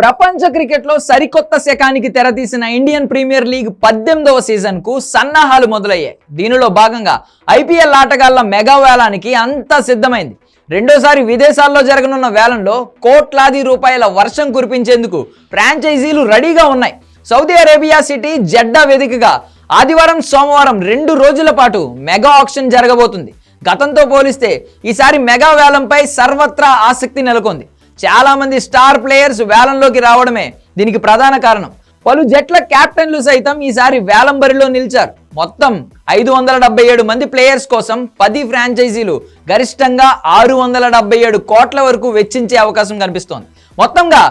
ప్రపంచ క్రికెట్లో సరికొత్త శకానికి తెరతీసిన ఇండియన్ ప్రీమియర్ లీగ్ పద్దెనిమిదవ సీజన్కు సన్నాహాలు మొదలయ్యాయి. దీనిలో భాగంగా ఐపీఎల్ ఆటగాళ్ళ మెగా వేలానికి అంతా సిద్ధమైంది. రెండోసారి విదేశాల్లో జరగనున్న వేలంలో కోట్లాది రూపాయల వర్షం కురిపించేందుకు ఫ్రాంచైజీలు రెడీగా ఉన్నాయి. సౌదీ అరేబియా సిటీ జెడ్డా వేదికగా ఆదివారం సోమవారం రెండు రోజుల పాటు మెగా ఆక్షన్ జరగబోతుంది. గతంతో పోలిస్తే ఈసారి మెగా వేలంపై సర్వత్రా ఆసక్తి నెలకొంది. చాలామంది స్టార్ ప్లేయర్స్ వేలంలోకి రావడమే దీనికి ప్రధాన కారణం. పలు జట్ల కెప్టెన్లు సైతం ఈసారి వేలం బరిలో నిలిచారు. మొత్తం ఐదు వందల డెబ్బై ఏడు మంది ప్లేయర్స్ కోసం పది ఫ్రాంచైజీలు గరిష్టంగా ఆరు వందల డెబ్బై ఏడు కోట్ల వరకు వెచ్చించే అవకాశం కనిపిస్తోంది. మొత్తంగా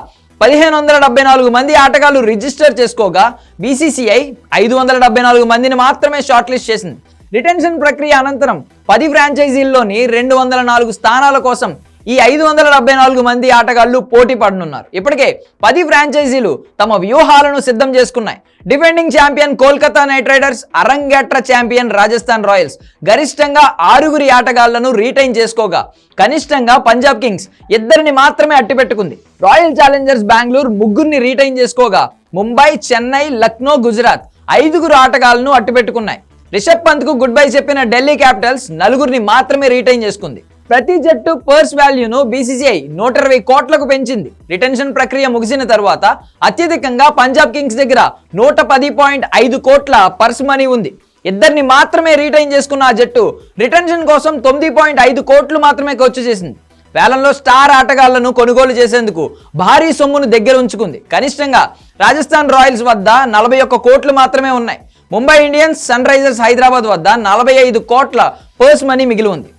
పదిహేను వందల డెబ్బై నాలుగు మంది ఆటగాళ్ళు రిజిస్టర్ చేసుకోగా బీసీసీఐ ఐదు వందల డెబ్బై నాలుగు మందిని మాత్రమే షార్ట్ లిస్ట్ చేసింది. రిటెన్షన్ ప్రక్రియ అనంతరం పది ఫ్రాంచైజీల్లోని రెండు వందల నాలుగు స్థానాల కోసం ఈ ఐదు వందల డెబ్బై నాలుగు మంది ఆటగాళ్ళు పోటీ పడనున్నారు. ఇప్పటికే పది ఫ్రాంచైజీలు తమ వ్యూహాలను సిద్ధం చేసుకున్నాయి. Defending champion Kolkata knight riders అరంగేట్ర champion Rajasthan Royals గరిష్టంగా ఆరుగురి ఆటగాళ్ళను రీటైన్ చేసుకోగా కనిష్టంగా పంజాబ్ కింగ్స్ ఇద్దరిని మాత్రమే అట్టిపెట్టుకుంది. రాయల్ ఛాలెంజర్స్ బెంగళూరు ముగ్గురిని రీటైన్ చేసుకోగా ముంబై చెన్నై లక్నో గుజరాత్ ఐదుగురు ఆటగాళ్ళను అట్టిపెట్టుకున్నాయి. రిషబ్ పంత్కు గుడ్ బై చెప్పిన ఢిల్లీ క్యాపిటల్స్ నలుగురిని మాత్రమే రీటైన్ చేసుకుంది. ప్రతి జట్టు పర్స్ వాల్యూను బీసీసీఐ నూట ఇరవై కోట్లకు పెంచింది. రిటెన్షన్ ప్రక్రియ ముగిసిన తర్వాత అత్యధికంగా పంజాబ్ కింగ్స్ దగ్గర నూట పది పాయింట్ ఐదు కోట్ల పర్స్ మనీ ఉంది. ఇద్దరిని మాత్రమే రీటైన్ చేసుకున్న ఆ జట్టు రిటెన్షన్ కోసం తొమ్మిది పాయింట్ ఐదు కోట్లు మాత్రమే ఖర్చు చేసింది. వేలంలో స్టార్ ఆటగాళ్ళను కొనుగోలు చేసేందుకు భారీ సొమ్మును దగ్గర ఉంచుకుంది. కనిష్టంగా రాజస్థాన్ రాయల్స్ వద్ద నలభై ఒక్క కోట్లు మాత్రమే ఉన్నాయి. Mumbai Indians sun risers Hyderabad వద్ద నలభై ఐదు కోట్ల పర్స్ మనీ మిగిలి ఉంది.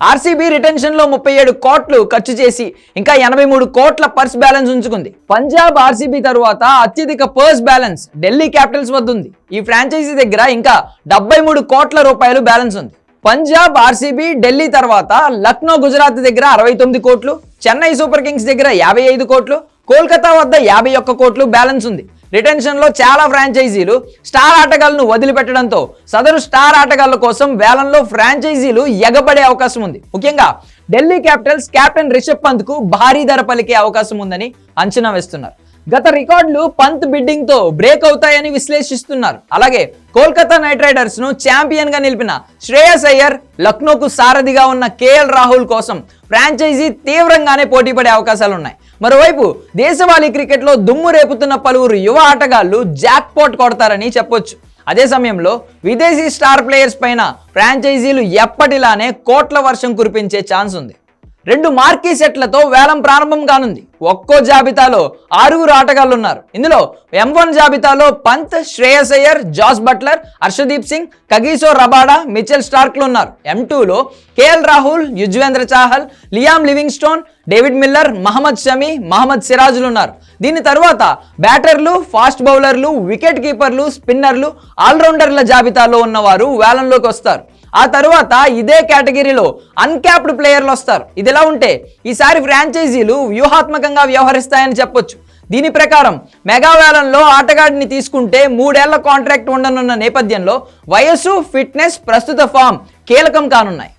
ఆర్సీబీ రిటెన్షన్లో ముప్పై ఏడు కోట్లు ఖర్చు చేసి ఇంకా ఎనభై మూడు కోట్ల పర్స్ బ్యాలెన్స్ ఉంచుకుంది. పంజాబ్ ఆర్సీబీ తరువాత అత్యధిక పర్స్ బ్యాలెన్స్ ఢిల్లీ క్యాపిటల్స్ వద్ద ఉంది. ఈ ఫ్రాంచైజీ దగ్గర ఇంకా డెబ్బై మూడు కోట్ల రూపాయలు బ్యాలెన్స్ ఉంది. పంజాబ్ ఆర్సీబీ ఢిల్లీ తర్వాత లక్నో గుజరాత్ దగ్గర అరవై తొమ్మిది కోట్లు చెన్నై సూపర్ కింగ్స్ దగ్గర యాభై ఐదు కోట్లు కోల్కతా వద్ద యాభై ఒక్క కోట్లు బ్యాలెన్స్ ఉంది. రిటెన్షన్లో చాలా ఫ్రాంచైజీలు స్టార్ ఆటగాళ్ళను వదిలిపెట్టడంతో సదరు స్టార్ ఆటగాళ్ళ కోసం వేలంలో ఫ్రాంచైజీలు ఎగబడే అవకాశం ఉంది. ముఖ్యంగా ఢిల్లీ క్యాపిటల్స్ కెప్టెన్ రిషబ్ పంత్కు భారీ ధర పలికే అవకాశం ఉందని అంచనా వేస్తున్నారు. గత రికార్డులు పంత్ బిడ్డింగ్తో బ్రేక్ అవుతాయని విశ్లేషిస్తున్నారు. అలాగే కోల్కతా నైట్ రైడర్స్ను ఛాంపియన్గా నిలిపిన శ్రేయస్ అయ్యర్ లక్నోకు సారథిగా ఉన్న కేఎల్ రాహుల్ కోసం ఫ్రాంచైజీ తీవ్రంగానే పోటీ పడే అవకాశాలు ఉన్నాయి మరోవైపు దేశవాళీ క్రికెట్లో దుమ్ము రేపుతున్న పలువురు యువ ఆటగాళ్ళు జాక్ పోట్ కొడతారని చెప్పొచ్చు. అదే సమయంలో విదేశీ స్టార్ ప్లేయర్స్ పైన ఫ్రాంచైజీలు ఎప్పటిలానే కోట్ల వర్షం కురిపించే ఛాన్స్ ఉంది. రెండు మార్కీ సెట్లతో వేలం ప్రారంభం కానుంది. ఒక్కో జాబితాలో ఆరుగురు ఆటగాళ్ళు ఉన్నారు ఇందులో ఎం వన్ జాబితాలో Pant Shreyas Iyer Jos Buttler Harshdeep Singh Kagiso Rabada Mitchell స్టార్క్లు ఉన్నారు ఎం టూలో KL Rahul Yuzvendra Chahal Liam Livingstone David Miller Mohammed Shami Mohammed సిరాజులు ఉన్నారు దీని తరువాత బ్యాటర్లు ఫాస్ట్ బౌలర్లు వికెట్ కీపర్లు స్పిన్నర్లు ఆల్రౌండర్ల జాబితాలో ఉన్నవారు వేలంలోకి వస్తారు. ఆ తరువాత ఇదే కేటగిరీలో అన్క్యాప్డ్ ప్లేయర్లు వస్తారు. ఇదిలా ఉంటే ఈసారి ఫ్రాంచైజీలు వ్యూహాత్మకంగా వ్యవహరిస్తాయని చెప్పొచ్చు. దీని ప్రకారం మెగావేలంలో ఆటగాడిని తీసుకుంటే మూడేళ్ళ కాంట్రాక్ట్ ఉండనున్న నేపథ్యంలో వయస్సు ఫిట్నెస్ ప్రస్తుత ఫామ్ కీలకం కానున్నాయి.